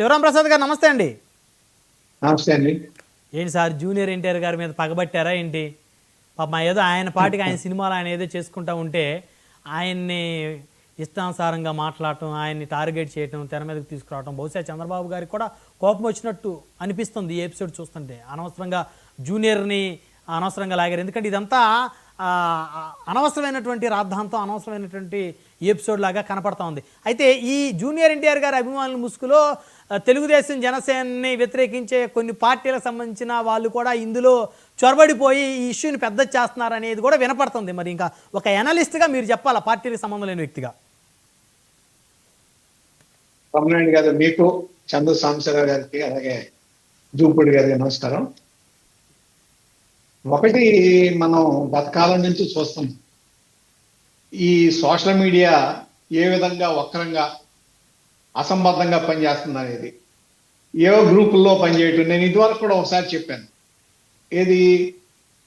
శివరాం ప్రసాద్ గారు నమస్తే అండి. నమస్తే అండి. ఏంటి సార్ జూనియర్ ఎన్టీఆర్ గారి మీద పగబట్టారా ఏంటి? పాప ఏదో ఆయన పాటికి ఆయన సినిమాలు ఆయన ఏదో చేసుకుంటా ఉంటే ఆయన్ని ఇష్టానుసారంగా మాట్లాడటం ఆయన్ని టార్గెట్ చేయటం తెర మీదకి తీసుకురావటం బహుశా చంద్రబాబు గారికి కూడా కోపం వచ్చినట్టు అనిపిస్తుంది ఈ ఎపిసోడ్ చూస్తుంటే. అనవసరంగా జూనియర్ని అనవసరంగా లాగారు. ఎందుకంటే ఇదంతా అనవసరమైనటువంటి రాద్ధాంతం అనవసరమైనటువంటి ఎపిసోడ్ లాగా కనపడతా ఉంది. అయితే ఈ జూనియర్ ఎన్టీఆర్ గారి అభిమానుల ముసుగులో తెలుగుదేశం జనసేనని వ్యతిరేకించే కొన్ని పార్టీలకు సంబంధించిన వాళ్ళు కూడా ఇందులో చొరబడిపోయి ఈ ఇష్యూని పెద్ద చేస్తున్నారు అనేది కూడా వినపడుతుంది. మరి ఇంకా ఒక ఎనలిస్ట్గా మీరు చెప్పాలా పార్టీలకు సంబంధం లేని వ్యక్తిగా? గారు మీకు చందు సాంబశివరావు గారికి అలాగే జూపుడి గారికి నమస్కారం. ఒకటి మనం గత కాలం నుంచి చూస్తాం. ఈ సోషల్ మీడియా ఏ విధంగా వక్రంగా అసంబద్ధంగా పనిచేస్తుంది అనేది ఏవో గ్రూపుల్లో పనిచేయటం? నేను ఇదివరకు కూడా ఒకసారి చెప్పాను. ఏది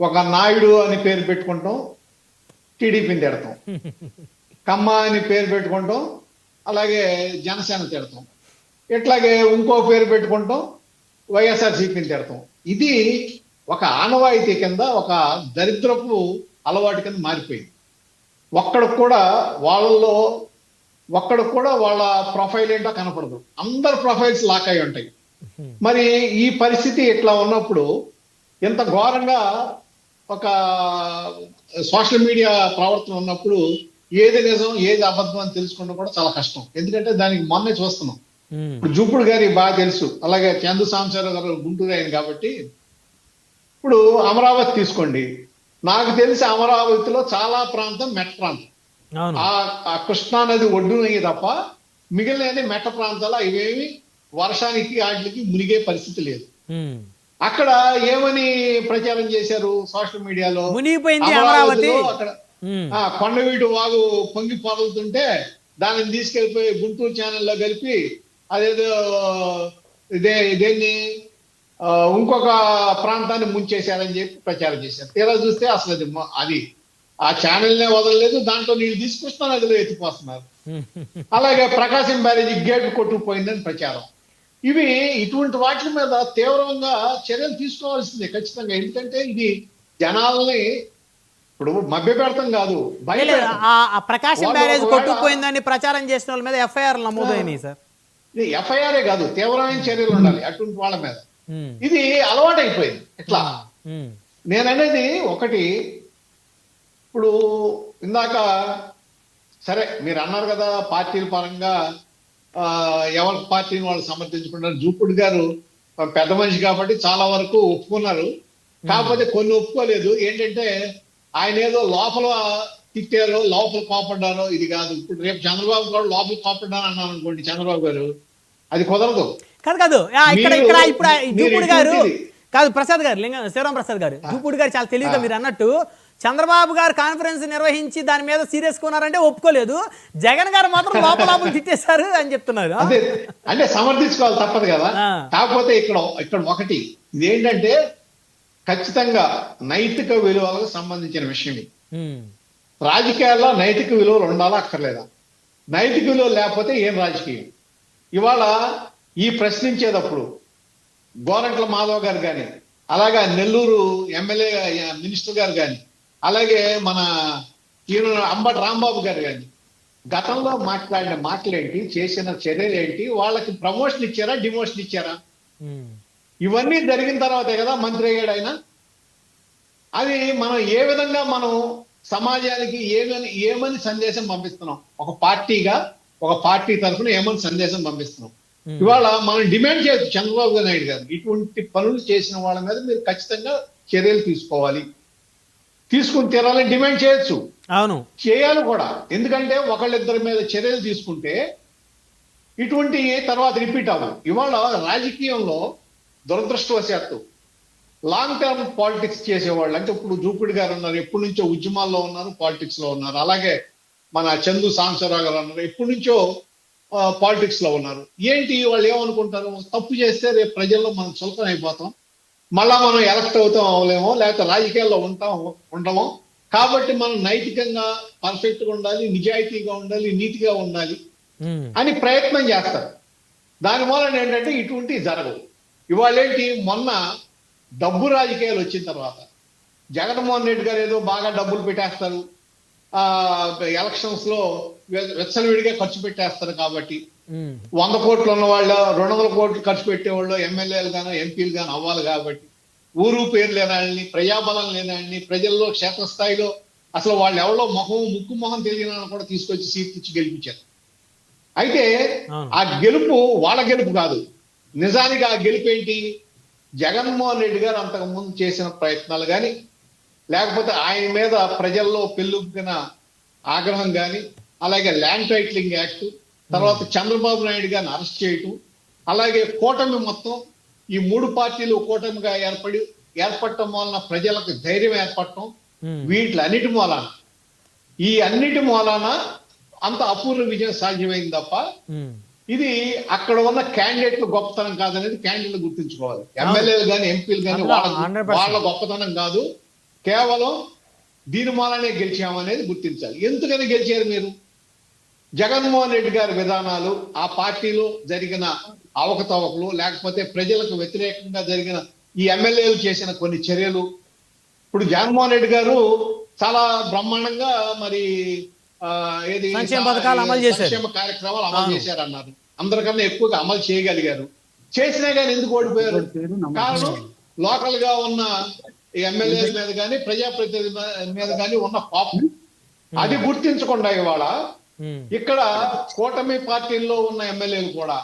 ఒక నాయుడు అని పేరు పెట్టుకుంటాం టీడీపీని తిడతాం. కమ్మ అని పేరు పెట్టుకుంటాం అలాగే జనసేన తిడతాం. ఇట్లాగే ఇంకో పేరు పెట్టుకుంటాం వైఎస్ఆర్సీపీని తిడతాం. ఇది ఒక ఆనవాయితీ కింద ఒక దరిద్రపు అలవాటు కింద మారిపోయింది. ఒక్కడికి కూడా వాళ్ళలో ఒక్కడికి కూడా వాళ్ళ ప్రొఫైల్ ఏంటో కనపడదు. అందరు ప్రొఫైల్స్ లాక్ అయి ఉంటాయి. మరి ఈ పరిస్థితి ఇట్లా ఉన్నప్పుడు ఇంత ఘోరంగా ఒక సోషల్ మీడియా ప్రవర్తన ఉన్నప్పుడు ఏది నిజం ఏది అబద్ధం అని తెలుసుకోవడం కూడా చాలా కష్టం. ఎందుకంటే దానికి మొన్నే చూస్తున్నాం. ఇప్పుడు జూపుడు గారి బాగా తెలుసు. అలాగే చందు సాంబశివరావు గారు గుంటూరు ఆయన కాబట్టి ఇప్పుడు అమరావతి తీసుకోండి. నాకు తెలిసి అమరావతిలో చాలా ప్రాంతం మెట్ట ప్రాంతం. ఆ కృష్ణా నది ఒడ్డునయ్యి తప్ప మిగిలిన మెట్ట ప్రాంతాలు ఇవేమి వర్షానికి వాటికి మునిగే పరిస్థితి లేదు. అక్కడ ఏమని ప్రచారం చేశారు సోషల్ మీడియాలో? మునిగిపోయింది అమరావతి. అమరావతిలో అక్కడ కొండవీటి వాగు పొంగి పొరలుతుంటే దానిని తీసుకెళ్ళిపోయి గుంటూరు ఛానల్లో కలిపి అదేదో ఇదే ఇదేన్ని ఆ, ఇంకొక ప్రాంతాన్ని ముంచేశారని చెప్పి ప్రచారం చేశారు. తీరా చూస్తే అసలు అది అది ఆ ఛానల్నే వదలలేదు దాంట్లో నీళ్ళు తీసుకొస్తున్నా నదిలో ఎత్తిపోస్తున్నారు. అలాగే ప్రకాశం బ్యారేజీ గేట్ కొట్టుకుపోయిందని ప్రచారం. ఇవి ఇటువంటి వాటి మీద తీవ్రంగా చర్యలు తీసుకోవాల్సిందే ఖచ్చితంగా. ఎందుకంటే ఇది జనాలని ఇప్పుడు మభ్య పెడతాం కాదు ప్రకాశం బ్యారేజ్ కొట్టుకుపోయిందని ప్రచారం చేసిన వాళ్ళ మీద ఎఫ్ఐఆర్ నమోదైనాయి సార్. ఇది ఎఫ్ఐఆర్ఏ కాదు తీవ్రమైన చర్యలు ఉండాలి అటువంటి వాళ్ళ మీద. ఇది అలవాటు అయిపోయింది ఇట్లా ఉమ్, నేననేది ఒకటి ఇప్పుడు ఇందాక సరే మీరు అన్నారు కదా పార్టీల పరంగా ఎవరి పార్టీని వాళ్ళు సమర్థించుకుంటారు జూపుడు గారు పెద్ద మనిషి కాబట్టి చాలా వరకు ఒప్పుకున్నారు. కాకపోతే కొన్ని ఒప్పుకోలేదు. ఏంటంటే ఆయన ఏదో లోపల తిట్టారో లోపల కోపడ్డారో ఇది కాదు. ఇప్పుడు రేపు చంద్రబాబు గారు లోపల కోపడ్డాను అన్నాను అనుకోండి చంద్రబాబు గారు. అది కుదరదు. కాదు కాదు. ఇక్కడ ఇక్కడ ఇప్పుడు జూపుడు గారు? కాదు ప్రసాద్ గారు లింగ శివరాం ప్రసాద్ గారు. జూపుడు గారు చాలా తెలివిగా మీరు అన్నట్టు చంద్రబాబు గారు కాన్ఫరెన్స్ నిర్వహించి దాని మీద సీరియస్ ఉన్నారంటే ఒప్పుకోలేదు. జగన్ గారు మాత్రం లోపల తిట్టేశారు అని చెప్తున్నారు. అదే అంటే సమర్థించుకోవాలి తప్పదు కదా. కాకపోతే ఇక్కడ ఇక్కడ ఒకటి ఇదేంటంటే ఖచ్చితంగా నైతిక విలువలకు సంబంధించిన విషయం రాజకీయాల్లో నైతిక విలువలు ఉండాలా అక్కర్లేదా? నైతిక విలువలు లేకపోతే ఏం రాజకీయం? ఇవాళ ఈ ప్రశ్నించేటప్పుడు గోరంట్ల మాధవ్ గారు కానీ అలాగే నెల్లూరు ఎమ్మెల్యే మినిస్టర్ గారు కానీ అలాగే మన ఈయన అంబటి రాంబాబు గారు కానీ గతంలో మాట్లాడిన మాటలేంటి చేసిన చర్యలు ఏంటి వాళ్ళకి ప్రమోషన్ ఇచ్చారా డిమోషన్ ఇచ్చారా? ఇవన్నీ జరిగిన తర్వాతే కదా మంత్రి అయ్యాడు ఆయన. అది మనం ఏ విధంగా మనం సమాజానికి ఏమని ఏమని సందేశం పంపిస్తున్నాం? ఒక పార్టీగా ఒక పార్టీ తరఫున ఏమని సందేశం పంపిస్తున్నాం. ఇవాళ మనం డిమాండ్ చేయొచ్చు చంద్రబాబు నాయుడు గారు. ఇటువంటి పనులు చేసిన వాళ్ళ మీద మీరు ఖచ్చితంగా చర్యలు తీసుకోవాలి. తీసుకుని తీరాలని డిమాండ్ చేయొచ్చు. అవును. చేయాలి కూడా. ఎందుకంటే ఒకళ్ళిద్దరి మీద చర్యలు తీసుకుంటే ఇటువంటి తర్వాత రిపీట్ అవ్వదు. ఇవాళ రాజకీయంలో దురదృష్టవశాత్తు లాంగ్ టర్మ్ పాలిటిక్స్ చేసేవాళ్ళు అంటే ఇప్పుడు జూపిడి గారు ఉన్నారు ఎప్పటి నుంచో ఉద్యమాల్లో ఉన్నారు పాలిటిక్స్లో ఉన్నారు. అలాగే మన చందు సాంబశివరావు గారు ఉన్నారు ఎప్పటి నుంచో పాలిటిక్స్లో ఉన్నారు. ఏంటి వాళ్ళు ఏమనుకుంటారు? తప్పు చేస్తే రేపు ప్రజల్లో మనం చులకన అయిపోతాం. మళ్ళా మనం ఎలక్ట్ అవుతాం అవలేమో లేకపోతే రాజకీయాల్లో ఉంటాం ఉండమో. కాబట్టి మనం నైతికంగా పర్ఫెక్ట్గా ఉండాలి నిజాయితీగా ఉండాలి నీతిగా ఉండాలి అని ప్రయత్నం చేస్తారు. దాని మూలన ఏంటంటే ఇటువంటి జరగవు. ఇవాళ ఏంటి? మొన్న డబ్బు రాజకీయాలు వచ్చిన తర్వాత జగన్మోహన్ రెడ్డి గారు ఏదో బాగా డబ్బులు పెట్టేస్తారు. ఎలక్షన్స్లో వె- వెచ్చలవిడిగా ఖర్చు పెట్టేస్తారు కాబట్టి. వంద కోట్లు ఉన్న వాళ్ళు రెండు వందల కోట్లు ఖర్చు పెట్టేవాళ్ళు ఎమ్మెల్యేలు గాను ఎంపీలు గాను అవ్వాలి కాబట్టి. ఊరు పేరు లేని వాళ్ళని ప్రజాబలం లేని వాళ్ళని ప్రజల్లో క్షేత్రస్థాయిలో అసలు వాళ్ళు ఎవరో మొహం ముక్కు మొహం తెలియని కూడా తీసుకొచ్చి సీట్ ఇచ్చి గెలిపించారు. అయితే. ఆ గెలుపు వాళ్ళ గెలుపు కాదు. నిజానికి ఆ గెలుపు ఏంటి జగన్మోహన్ రెడ్డి గారు అంతకు ముందు చేసిన ప్రయత్నాలు కానీ లేకపోతే ఆయన మీద ప్రజల్లో పెళ్ళుకిన ఆగ్రహం కానీ అలాగే ల్యాండ్ టైటిలింగ్ యాక్ట్ తర్వాత చంద్రబాబు నాయుడు గారిని అరెస్ట్ చేయటం అలాగే కూటమి మొత్తం ఈ మూడు పార్టీలు కూటమిగా ఏర్పడి ఏర్పడటం వలన ప్రజలకు ధైర్యం ఏర్పడటం వీటిలన్నిటి మూలాన. ఈ అన్నిటి మూలాన అంత అపూర్వ విజయం సాధ్యమైంది తప్ప ఇది అక్కడ ఉన్న క్యాండిడేట్లు గొప్పతనం కాదనేది క్యాండిడేట్లు గుర్తుంచుకోవాలి. ఎమ్మెల్యేలు కానీ ఎంపీలు కానీ అందులో వాళ్ళ 100% వాళ్ళ గొప్పతనం కాదు. కేవలం దీని మూలనే గెలిచామనేది గుర్తించాలి. ఎందుకని గెలిచారు మీరు? జగన్మోహన్ రెడ్డి గారి విధానాలు ఆ పార్టీలో జరిగిన అవకతవకలు లేకపోతే ప్రజలకు వ్యతిరేకంగా జరిగిన ఈ ఎమ్మెల్యేలు చేసిన కొన్ని చర్యలు. ఇప్పుడు జగన్మోహన్ రెడ్డి గారు చాలా బ్రహ్మాండంగా మరి ఆ, ఏది సంక్షేమ పథకాలు అమలు చేశారు. సంక్షేమ కార్యక్రమాలు అమలు. చేశారు అన్నారు అందరికన్నా ఎక్కువగా అమలు చేయగలిగారు. చేసినా కానీ ఎందుకు ఓడిపోయారు? కారణం లోకల్గా ఉన్న ఎమ్మెల్యేల మీద కానీ ప్రజాప్రతినిధుల మీద కానీ ఉన్న పాపం. అది గుర్తించకుండా ఇవాళ ఇక్కడ కూటమి పార్టీల్లో ఉన్న ఎమ్మెల్యేలు కూడా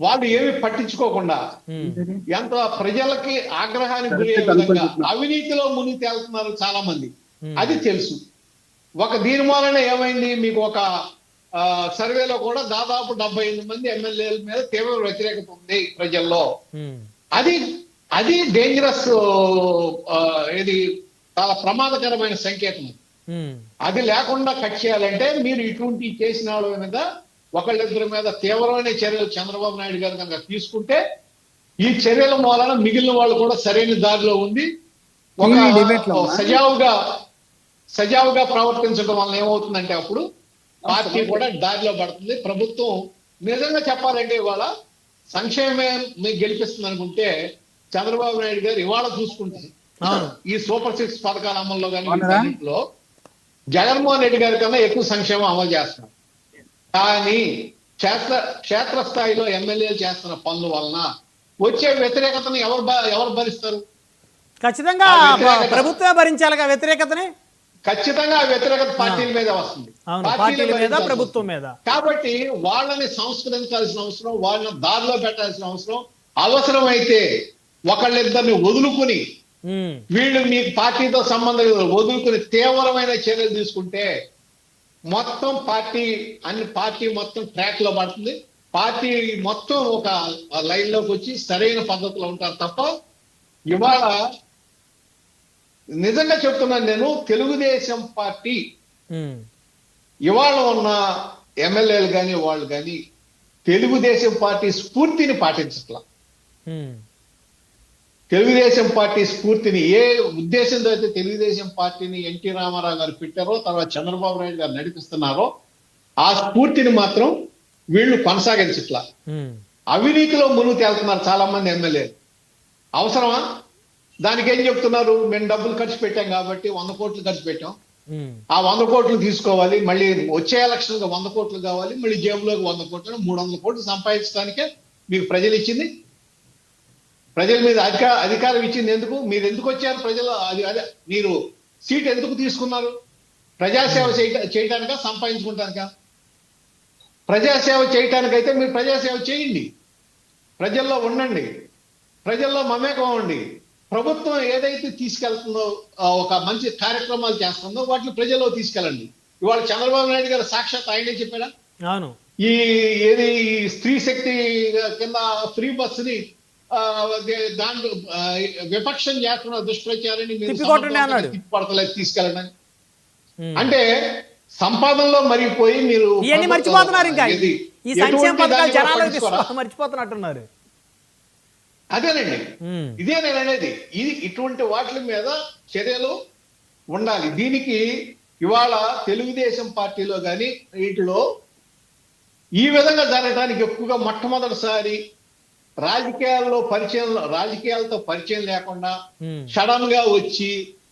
వాళ్ళు ఏమి పట్టించుకోకుండా ఎంత ప్రజలకి ఆగ్రహానికి గురి విధంగా అవినీతిలో మునిగి తేలుతున్నారు చాలా మంది. అది తెలుసు. ఒక దీని మూలన ఏమైంది? మీకు ఒక ఆ, సర్వేలో కూడా దాదాపు డెబ్బై ఎనిమిది మంది ఎమ్మెల్యేల మీద తీవ్ర వ్యతిరేకత ఉంది ప్రజల్లో. అది అది డేంజరస్ ఇది చాలా ప్రమాదకరమైన సంకేతం. అది లేకుండా కట్ చేయాలంటే మీరు ఇటువంటి చేసిన వాళ్ళ మీద ఒకళ్ళిద్దరి మీద తీవ్రమైన చర్యలు చంద్రబాబు నాయుడు గారు కనుక తీసుకుంటే ఈ చర్యల మూలన మిగిలిన వాళ్ళు కూడా సరైన దారిలో ఉంది ఒక. సజావుగా సజావుగా ప్రవర్తించడం వలన ఏమవుతుందంటే అప్పుడు పార్టీ కూడా దారిలో పడుతుంది. ప్రభుత్వం నిజంగా చెప్పాలంటే ఇవాళ సంక్షేమమే మీకు గెలిపిస్తుంది అనుకుంటే చంద్రబాబు నాయుడు గారు ఇవాళ చూసుకుంటే. ఈ సూపర్ సిక్స్ పథకాల అమల్లో కానీ జగన్మోహన్ రెడ్డి గారి కన్నా ఎక్కువ సంక్షేమం అమలు చేస్తున్నారు. కానీ క్షేత్ర క్షేత్రస్థాయిలో ఎమ్మెల్యేలు చేస్తున్న పనుల వలన వచ్చే వ్యతిరేకతను ఎవరు ఎవరు భరిస్తారు? ఖచ్చితంగా ప్రభుత్వమే భరించాలిగా వ్యతిరేకతని? ఖచ్చితంగా వ్యతిరేకత పార్టీల మీద వస్తుంది. పార్టీలే మీద ప్రభుత్వం. మీద. కాబట్టి వాళ్ళని సంస్కరించాల్సిన అవసరం వాళ్ళని దారిలో పెట్టాల్సిన అవసరం అవసరమైతే ఒకళ్ళిద్దరిని వదులుకుని వీళ్ళు మీకు పార్టీతో సంబంధం వదులుకుని తీవ్రమైన చర్యలు తీసుకుంటే మొత్తం పార్టీ అన్ని పార్టీ మొత్తం ట్రాక్లో పడుతుంది. పార్టీ మొత్తం ఒక లైన్లోకి వచ్చి సరైన పద్ధతిలో ఉంటారు తప్ప ఇవాళ నిజంగా చెప్తున్నాను నేను తెలుగుదేశం పార్టీ ఇవాళ ఉన్న ఎమ్మెల్యేలు కానీ వాళ్ళు కానీ తెలుగుదేశం పార్టీ స్ఫూర్తిని పాటించట్లా. తెలుగుదేశం పార్టీ స్ఫూర్తిని ఏ ఉద్దేశంతో అయితే తెలుగుదేశం పార్టీని ఎన్టీ రామారావు గారు పెట్టారో తర్వాత చంద్రబాబు నాయుడు గారు నడిపిస్తున్నారో ఆ స్ఫూర్తిని మాత్రం వీళ్ళు కొనసాగించట్లా. అవినీతిలో మునుగు తేలుతున్నారు చాలా మంది ఎమ్మెల్యేలు అవసరమా? దానికి ఏం చెప్తున్నారు? మేము డబ్బులు ఖర్చు పెట్టాం కాబట్టి వంద కోట్లు ఖర్చు పెట్టాం. ఆ వంద కోట్లు తీసుకోవాలి మళ్ళీ వచ్చే ఎలక్షన్ వంద కోట్లు కావాలి మళ్ళీ జేబులోకి వంద కోట్లు మూడు వందల కోట్లు సంపాదించడానికే మీకు ప్రజలు ఇచ్చింది. ప్రజల మీద అధికార అధికారం ఇచ్చింది ఎందుకు? మీరు ఎందుకు వచ్చారు ప్రజలు? అది అదే మీరు సీట్ ఎందుకు తీసుకున్నారు? ప్రజాసేవ చేయ చేయటానికా సంపాదించుకుంటానికా? ప్రజాసేవ చేయటానికైతే మీరు ప్రజాసేవ చేయండి. ప్రజల్లో ఉండండి. ప్రజల్లో మమేకం అవ్వండి. ప్రభుత్వం ఏదైతే తీసుకెళ్తుందో ఒక మంచి కార్యక్రమాలు చేస్తుందో వాటిని ప్రజల్లో తీసుకెళ్ళండి. ఇవాళ చంద్రబాబు నాయుడు గారు సాక్షాత్ ఆయనే చెప్పాడా? అవును. ఈ ఏది ఈ స్త్రీ శక్తి కింద ఫ్రీ బస్సుని దాంట్లో విపక్షం చేస్తున్న దుష్ప్రచారాన్ని మీరు తిప్పికొట్టండి సమర్థవంతంగా అన్నాడు. తిప్పికొడతలేదు తీసుకెళ్ళండి. ఉమ్. అంటే సంపాదనలో మరిగిపోయి మీరు ఇవన్నీ మర్చిపోతున్నారు ఇంకా. ఈ సంక్షేమ పథకాలు మర్చిపోతున్నట్టున్నారు. అదేనండి. ఇదే నేను అనేది. ఇది ఇటువంటి వాటి మీద చర్యలు ఉండాలి. దీనికి ఇవాళ తెలుగుదేశం పార్టీలో కానీ వీటిలో ఈ విధంగా జరగడానికి ఎక్కువగా మొట్టమొదటిసారి రాజకీయాల్లో పరిచయం రాజకీయాలతో పరిచయం లేకుండా ఉమ్. సడన్గా వచ్చి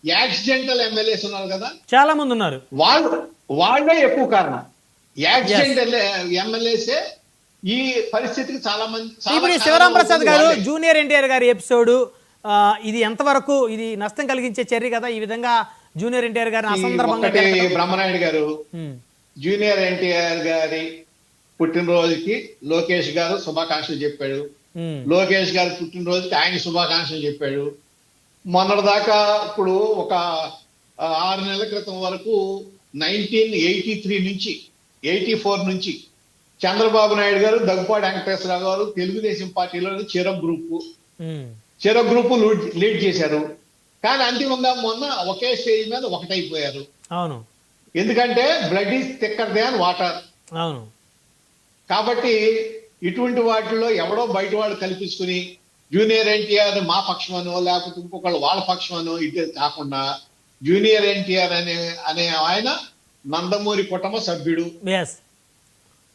యాక్సిడెంటల్ ఎమ్మెల్యేస్ ఉన్నారు కదా చాలా మంది ఉన్నారు వాళ్ళు వాళ్ళే ఎక్కువ కారణం యాక్సిడెంటల్ ఎమ్మెల్యేసే ఈ పరిస్థితికి చాలా మంది ఇప్పుడు శివరాం ప్రసాద్ గారు. జూనియర్ ఎన్టీఆర్ గారి ఎపిసోడ్ ఇది ఎంతవరకు ఇది నష్టం కలిగించే చర్య కదా ఈ విధంగా జూనియర్ ఎన్టీఆర్ గారిని అసందర్భంగా. బ్రహ్మనాయుడు గారు ఉమ్. జూనియర్ ఎన్టీఆర్ గారి పుట్టినరోజుకి లోకేష్ గారు శుభాకాంక్షలు చెప్పాడు. లోకేష్ గారి పుట్టినరోజుకి ఆయన శుభాకాంక్షలు చెప్పాడు. మొన్నటిదాకా ఇప్పుడు ఒక ఆరు నెలల క్రితం వరకు నైన్టీన్ ఎయిటీ త్రీ నుంచి ఎయిటీ ఫోర్ నుంచి చంద్రబాబు నాయుడు గారు దగ్గుపాటి వెంకటేశ్వరరావు గారు తెలుగుదేశం పార్టీలో చిర గ్రూప్. చిర గ్రూప్ లీడ్ చేశారు. కానీ అంతిమంగా మొన్న ఒకే స్టేజ్ మీద ఒకటైపోయారు. అవును. ఎందుకంటే blood is thicker than water. అవును. కాబట్టి ఇటువంటి వాటిల్లో ఎవడో బయట వాళ్ళు కల్పించుకుని జూనియర్ ఎన్టీఆర్ మా పక్షమనో లేకపోతే ఇంకొకళ్ళు వాళ్ళ పక్షమనో ఇది కాకుండా జూనియర్ ఎన్టీఆర్ అనే అనే ఆయన నందమూరి కుటుంబ సభ్యుడు.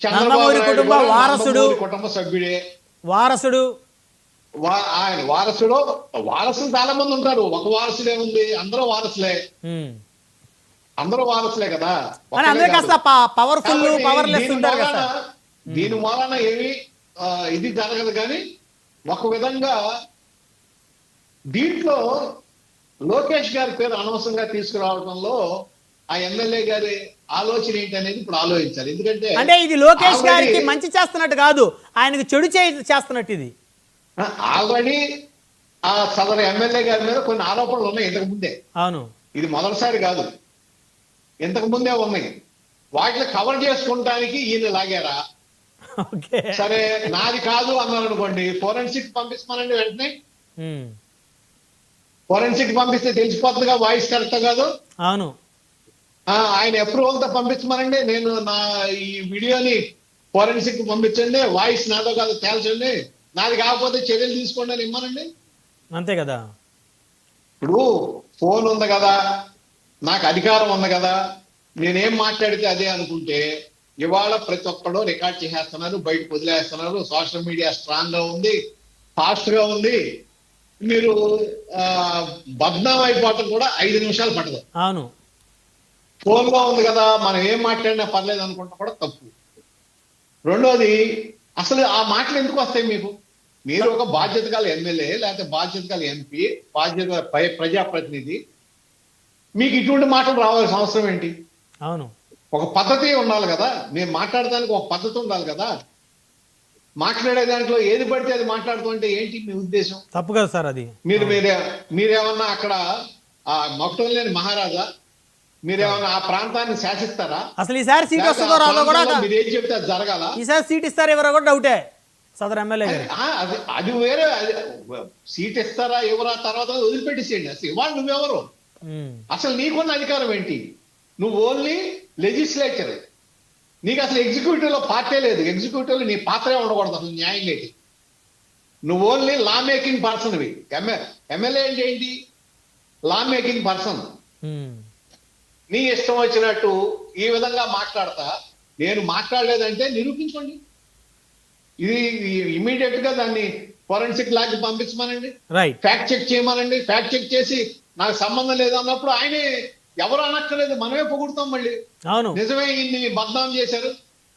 చంద్రబాబు కుటుంబ వారసుడు. కుటుంబ సభ్యుడే. వారసుడు. ఆయన వారసుడు వారసులు చాలా మంది ఉంటారు. ఒక వారసుడే ఉంది అందరూ వారసులే. ఉమ్. అందరూ వారసులే కదా. పవర్ఫుల్ పవర్లెస్ ఉంటారు కదా దీని మూలన ఏమి ఇది జరగదు కానీ ఒక విధంగా దీంట్లో లోకేష్ గారి పేరు అనవసరంగా తీసుకురావడంలో ఆ ఎమ్మెల్యే గారి ఆలోచన ఏంటి అనేది ఇప్పుడు ఆలోచించాలి. ఎందుకంటే అంటే ఇది లోకేష్ గారికి మంచి చేస్తున్నట్టు కాదు ఆయనకు చెడు చేస్తున్నట్టు ఇది. ఆల్రెడీ ఆ సదరు ఎమ్మెల్యే గారి మీద కొన్ని ఆరోపణలు ఉన్నాయి ఇంతకు ముందే. అవును. ఇది మొదటిసారి కాదు. ఇంతకు ముందే ఉన్నాయి. వాటిని కవర్ చేసుకుంటానికి ఈయన లాగారా? సరే నాది కాదు అన్నారు అనుకోండి. ఫోరెన్సిక్ పంపిస్తానండి వెంటనే. ఫోరెన్సిక్ పంపిస్తే తెలిసిపోతుందిగా వాయిస్ కరెక్ట్ కాదు? అవును. ఆ, ఆయన అప్రూవల్తో పంపించమనండి. నేను నా ఈ వీడియోని ఫోరెన్సిక్ పంపించండి. వాయిస్ నాదో కాదు తేల్చండి. నాది కాకపోతే చర్యలు తీసుకోండి అని ఇమ్మనండి. అంతే కదా. ఇప్పుడు ఫోన్ ఉంది కదా నాకు అధికారం ఉంది కదా నేనేం మాట్లాడితే అదే అనుకుంటే ఇవాళ ప్రతి ఒక్కడు రికార్డ్ చేసేస్తున్నారు బయటకు వదిలేస్తున్నారు. సోషల్ మీడియా స్ట్రాంగ్గా ఉంది ఫాస్ట్గా ఉంది. మీరు బద్నాం అయిపోవటం కూడా ఐదు నిమిషాలు పట్టదు. అవును. ఫోన్లో ఉంది కదా మనం ఏం మాట్లాడినా పర్లేదు అనుకుంటా కూడా తప్పు. రెండోది అసలు ఆ మాటలు ఎందుకు వస్తాయి మీకు? మీరు ఒక బాధ్యత గల ఎమ్మెల్యే లేకపోతే బాధ్యత గల ఎంపీ బాధ్యత ప్రజాప్రతినిధి. మీకు ఇటువంటి మాటలు రావాల్సిన అవసరం ఏంటి? అవును. ఒక పద్ధతి ఉండాలి కదా. మీరు మాట్లాడడానికి ఒక పద్ధతి ఉండాలి కదా. మాట్లాడే దాంట్లో ఏది పడితే అది మాట్లాడుతుంటే ఏంటి మీ ఉద్దేశం? తప్పు కదా సార్ అది. మీరు మీరే మీరేమన్నా అక్కడ ఆ మక్కటం లేని మహారాజా మీరేమన్నా ఆ ప్రాంతాన్ని శాసిస్తారా? అసలు ఈసారి సీట్ వస్తుందో రాదో కూడా మీరు ఏం చెప్తే అది జరగాల? ఈసారి సీట్ ఇస్తారు ఎవరో కూడా డౌటే. సదర్ ఎమ్మెల్యే అది అది వేరే అది సీట్ ఇస్తారా ఎవరా తర్వాత వదిలిపెట్టేసేయండి. అసలు ఇవాళ నువ్వెవరు. అసలు నీకున్న అధికారం ఏంటి? నువ్వు ఓన్లీ లెజిస్లేచర్. నీకు అసలు ఎగ్జిక్యూటివ్లో పార్టీ లేదు. ఎగ్జిక్యూటివ్లో నీ పాత్రే ఉండకూడదు అసలు న్యాయం ఏంటి నువ్వు ఓన్లీ లా మేకింగ్ పర్సన్వి ఎమ్మె ఎమ్మెల్యే అంటే ఏంటి? Law making person. నీ ఇష్టం వచ్చినట్టు ఈ విధంగా మాట్లాడతా. నేను మాట్లాడలేదంటే నిరూపించుకోండి ఇది ఇమీడియట్గా దాన్ని ఫోరెన్సిక్ లాకి పంపించమనండి. ఫ్యాక్ట్ చెక్ చేయమనండి. ఫ్యాక్ట్ చెక్ చేసి నాకు సంబంధం లేదు అన్నప్పుడు ఆయనే ఎవరు అనక్కర్లేదు మనమే పొగుడుతాం మళ్ళీ. అవును. నిజమే ఇన్ని బద్నాం చేశారు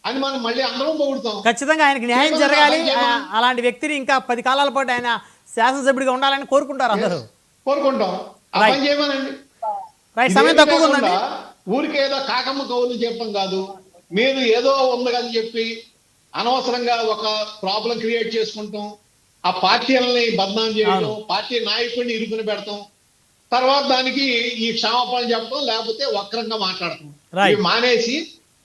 అని మనం మళ్ళీ అందరం పొగుడుతాం. ఖచ్చితంగా ఆయనకి న్యాయం జరగాలి. అలాంటి వ్యక్తిని ఇంకా పది కాలాల పాటు ఆయన శాసనసభ్యుడిగా ఉండాలని కోరుకుంటారు అందరూ. కోరుకుంటాం. చేయమనండి. రైట్ సమయం తక్కువ ఉందండి. కాకుండా ఊరికే ఏదో కాకమ్మ కవులు చెప్పడం కాదు. మీరు ఏదో ఉంది అని చెప్పి అనవసరంగా ఒక ప్రాబ్లం క్రియేట్ చేసుకుంటాం. ఆ పార్టీలని బద్నాం చేయడం. పార్టీ నాయకుడిని ఇరుకుని పెడతాం. తర్వాత దానికి ఈ క్షమాపణ చెప్పడం లేకపోతే వక్రంగా మాట్లాడటం. ఇవి మానేసి